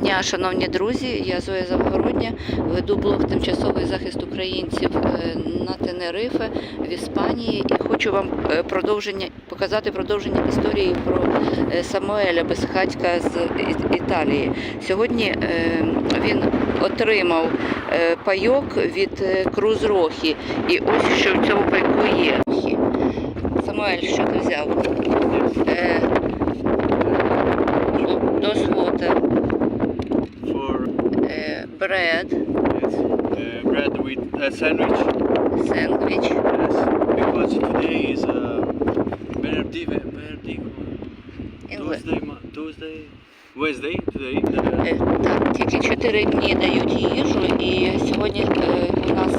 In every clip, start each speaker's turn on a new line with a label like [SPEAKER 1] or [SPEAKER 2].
[SPEAKER 1] дня, шановні друзі. Я Зоя Завгородня, веду блог Тимчасовий захист українців е, на Тенерифе в Іспанії і хочу вам е, продовження показати продовження історії про е, Самуеля Безхатька з Італії. Сьогодні він отримав пайок від е, Круз Рохі. І ось що в цьому пайку є. Самуель, що ти взяв? Е, Dos water,
[SPEAKER 2] for
[SPEAKER 1] е, bread,
[SPEAKER 2] yes, uh, bread with a sandwich.
[SPEAKER 1] sandwich,
[SPEAKER 2] Yes, because today is uh, Verdi, Verdi, Tuesday, Tuesday, Wednesday today.
[SPEAKER 1] Е,
[SPEAKER 2] Uh,
[SPEAKER 1] Так, тільки 4 дні дають їжу, і сьогодні е, у нас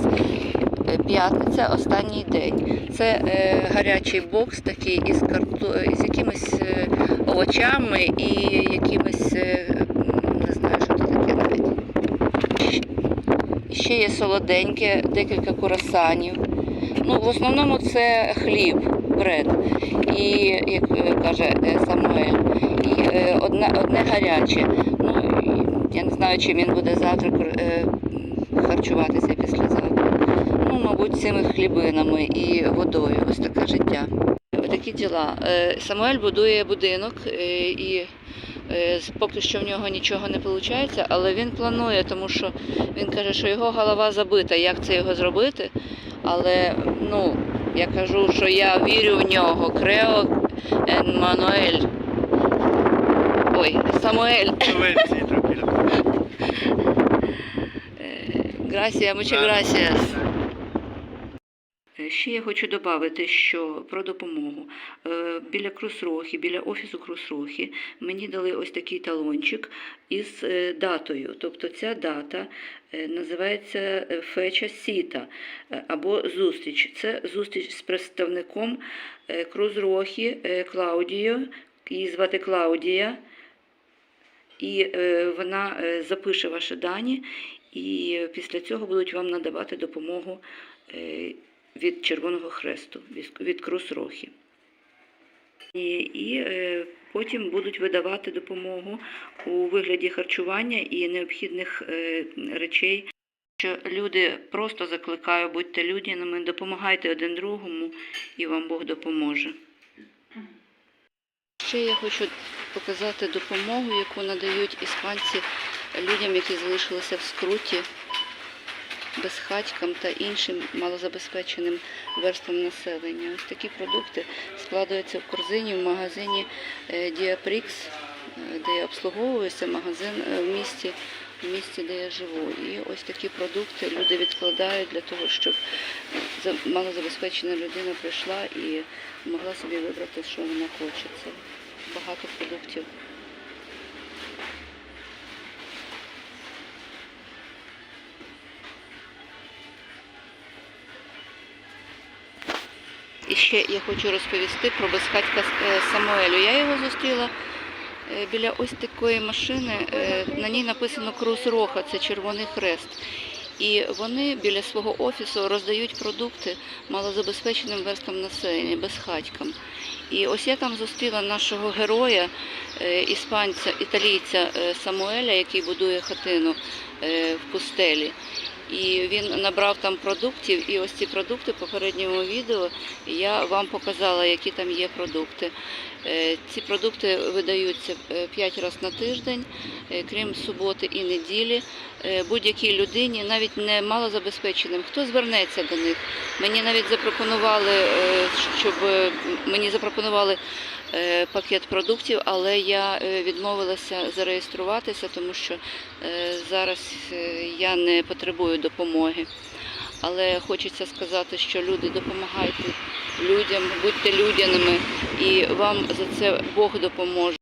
[SPEAKER 1] е, п'ятниця, останній день. Це е, гарячий бокс такий із карту... із якимись е, овочами і якимись, е, м, не знаю, що це таке навіть. І Ще є солоденьке, декілька курасанів. Ну, в основному це хліб, бред. І, як каже Самуель, і е, одне, одне гаряче. Ну, я не знаю, чим він буде завтра е, харчуватися післязавтра. Ну, мабуть, цими хлібинами і водою. Ось таке життя. Такі діла. Е, Самуель будує будинок і поки що в нього нічого не виходить, але він планує, тому що він каже, що його голова забита, як це його зробити. Але ну, я кажу, що я вірю в нього. Крео Мануель. Ой, Самуель.
[SPEAKER 2] tranquilo.
[SPEAKER 1] Грасія, muchas gracias. Ще я хочу додати, що про допомогу. Е, Біля Крусрохи, біля офісу Крусрохи мені дали ось такий талончик із е, датою. Тобто ця дата е, називається Феча Сіта або зустріч. Це зустріч з представником Крузрохи Клаудіо. Її звати Клаудія. І вона запише ваші дані, і після цього будуть вам надавати допомогу від Червоного Хресту, від- від Крус-Рохи. І, і е, потім будуть видавати допомогу у вигляді харчування і необхідних е, речей. Що люди просто закликаю, будьте людяними, допомагайте один другому, і вам Бог допоможе. Ще я хочу показати допомогу, яку надають іспанці людям, які залишилися в скруті, безхатькам та іншим малозабезпеченим верствам населення. Ось такі продукти складаються в корзині в магазині е, Діапрікс, е, де я обслуговуюся, магазин е, в місті, в місті, де я живу. І ось такі продукти люди відкладають для того, щоб за- малозабезпечена людина прийшла і могла собі вибрати, що вона хоче. Це багато продуктів. І ще я хочу розповісти про безхатька е, Самуелю. Я його зустріла е, біля ось такої машини. е, На ній написано Круз Роха, це Червоний Хрест. І вони біля свого офісу роздають продукти малозабезпеченим верствам населення, безхатькам. І ось я там зустріла нашого героя, іспанця, італійця Самуеля, який будує хатину в пустелі. І він набрав там продуктів, і ось ці продукти в попередньому відео я вам показала, які там є продукти. Е, Ці продукти видаються 5 разів на тиждень, е, крім суботи і неділі. Е, Будь-якій людині, навіть не малозабезпеченим, хто звернеться до них. Мені навіть запропонували, е, щоб е, мені запропонували е, пакет продуктів, але я е, відмовилася зареєструватися, тому що е, зараз е, я не потребую допомоги. Але хочеться сказати, що люди допомагайте людям, будьте людяними, і вам за це Бог допоможе.